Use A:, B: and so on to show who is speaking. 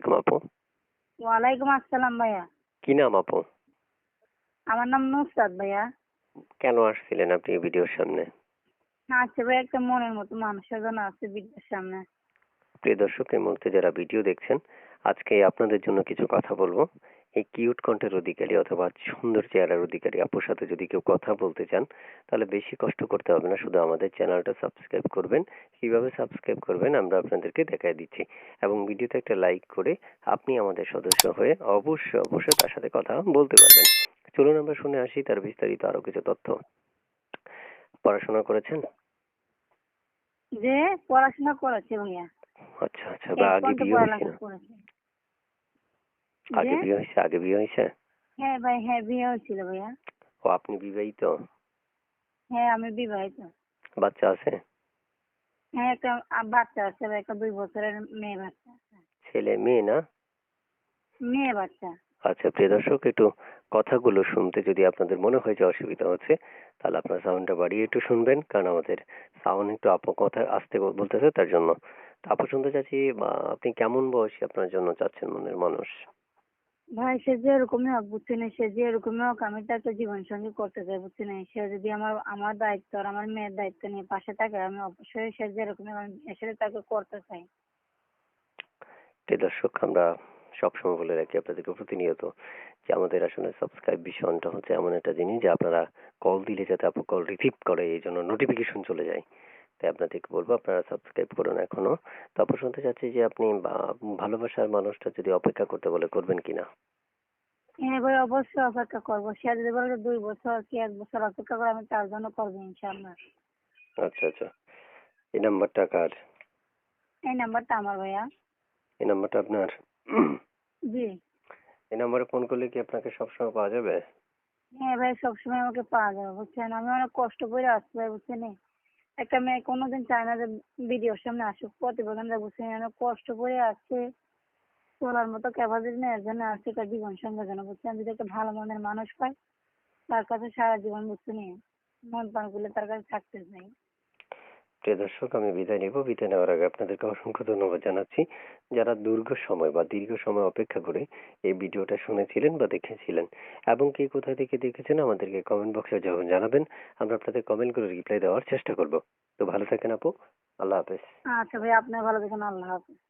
A: আলাইকুম আপু।
B: ওয়ালাইকুম আসসালাম ভাইয়া।
A: কি নাম আপু?
B: আমার নাম নুসরাত ভাইয়া।
A: কেন আসছিলেন আপনি ভিডিওর সামনে?
B: আছে ভাই একটা মনের মতো মানুষের জন্য আছে বিদ্যুৎ সামনে।
A: প্রিয় দর্শক এই মুহূর্তে যারা ভিডিও দেখছেন আজকে আপনাদের জন্য কিছু কথা বলব। এই কিউট কণ্ঠের অধিকারী অথবা সুন্দর চেহারার অধিকারী আপুর সাথে যদি কেউ কথা বলতে চান তাহলে বেশি কষ্ট করতে হবে না। শুধু আমাদের চ্যানেলটা সাবস্ক্রাইব করবেন কীভাবে সাবস্ক্রাইব করবেন আমরা আপনাদেরকে দেখাই দিচ্ছি। এবং ভিডিওতে একটা লাইক করে আপনি আমাদের সদস্য হয়ে অবশ্যই অবশ্যই তার সাথে কথা বলতে পারবেন। চলুন আমরা শুনে আসি তার বিস্তারিত আরও কিছু তথ্য। পড়াশোনা করেছেন?
B: যে পড়াশোনা করেছে ভাইয়া।
A: আচ্ছা আচ্ছা বা আগে বিয়ে হয়েছে আগে বিয়ে হয়েছে আগে বিয়ে হয়েছে?
B: হ্যাঁ ভাই হ্যাঁ বিয়ে হয়েছিল ভাইয়া।
A: ও আপনি বিবাহিত?
B: হ্যাঁ আমি বিবাহিত।
A: বাচ্চা আছে?
B: হ্যাঁ একটা আ- বাচ্চা আছে ভাই, একটা দুই বছরের মেয়ে বাচ্চা আছে।
A: ছেলে মেয়ে না?
B: মেয়ে বাচ্চা।
A: আচ্ছা প্রিয় দর্শক একটু কথাগুলো শুনতে যদি আপনাদের মনে হয় যে অসুবিধা হচ্ছে তাহলে আপনার সাউন্ডটা বাড়িয়ে একটু শুনবেন কারণ আমাদের সাউন্ড একটু আপু কথা আসতে বল- বলতেছে তার জন্য। তো আপু শুনতে চাচ্ছি বা আপনি কেমন বয়সী আপনার জন্য চাচ্ছেন মনের মানুষ?
B: ভাই, সে যে এরকমই হোক, বুঝছি না, সে যে এরকমই হোক, আমি তাকে জীবন সঙ্গী করতে চাই, বুঝছি না। সে যদি আমার আমার দায়িত্ব আর আমার মেয়ের দায়িত্ব নিয়ে পাশে থাকে, আমি অবশ্যই সে যে এরকমই আমি এসে তাকে করতে চাই।
A: দর্শক, আমরা সবসময় বলে রাখি আপনাদেরকে প্রতিনিয়ত যে আমাদের আসলে সাবস্ক্রাইব বিষয়টা হচ্ছে এমন একটা জিনিস যে আপনারা কল দিলে যাতে আপু কল রিসিভ করে এই জন্য নোটিফিকেশন চলে যায়। তাই আপনাদেরকে বলব আপনারা সাবস্ক্রাইব করুন এখনও। তারপর শুনতে চাচ্ছি যে আপনি ভালোবাসার মানুষটা যদি অপেক্ষা করতে বলে করবেন কিনা?
B: হ্যাঁ ভাই অবশ্যই অপেক্ষা করব। সে যদি বলে দুই বছর কি এক বছর অপেক্ষা করে আমি তার জন্য করব ইনশাল্লাহ
A: আচ্ছা আচ্ছা। এই নাম্বারটা কার?
B: এই নাম্বারটা আমার ভাইয়া।
A: এই নাম্বারটা আপনার?
B: জি।
A: এই নাম্বারে ফোন করলে কি আপনাকে সবসময় পাওয়া যাবে?
B: হ্যাঁ ভাই সবসময় আমাকে পাওয়া যাবে বুঝছেন? আমি অনেক কষ্ট করে আসছি ভাই বুঝছেন? একটা মেয়ে কোনোদিন চায় না যে ভিডিওর সামনে আসুক প্রতিবেদন বুঝছে অনেক কষ্ট করে আসছে চলার মতো ক্যাপাসিটি নেই, এর জন্য আসছে তার জীবন সঙ্গে যেন বুঝছেন যদি একটা ভালো মনের মানুষ পাই, তার কাছে সারা জীবন বুঝছেন মন প্রাণ করলে তার কাছে থাকতে চাই।
A: প্রিয় দর্শক, আমি বিদায় নেব। বিদায় নেওয়ার আগে আপনাদেরকে অসংখ্য ধন্যবাদ জানাচ্ছি। যারা দীর্ঘ সময় বা দীর্ঘ সময় অপেক্ষা করে এই ভিডিওটা শুনেছিলেন বা দেখেছিলেন এবং কে কোথা থেকে দেখেছেন আমাদেরকে কমেন্ট বক্সে যখন জানাবেন, আমরা আপনাদের কমেন্ট করে রিপ্লাই দেওয়ার চেষ্টা করব। তো ভালো থাকেন আপু। আল্লাহ হাফেজ।
B: আচ্ছা ভাই আপনি ভালো থাকেন। আল্লাহ হাফেজ।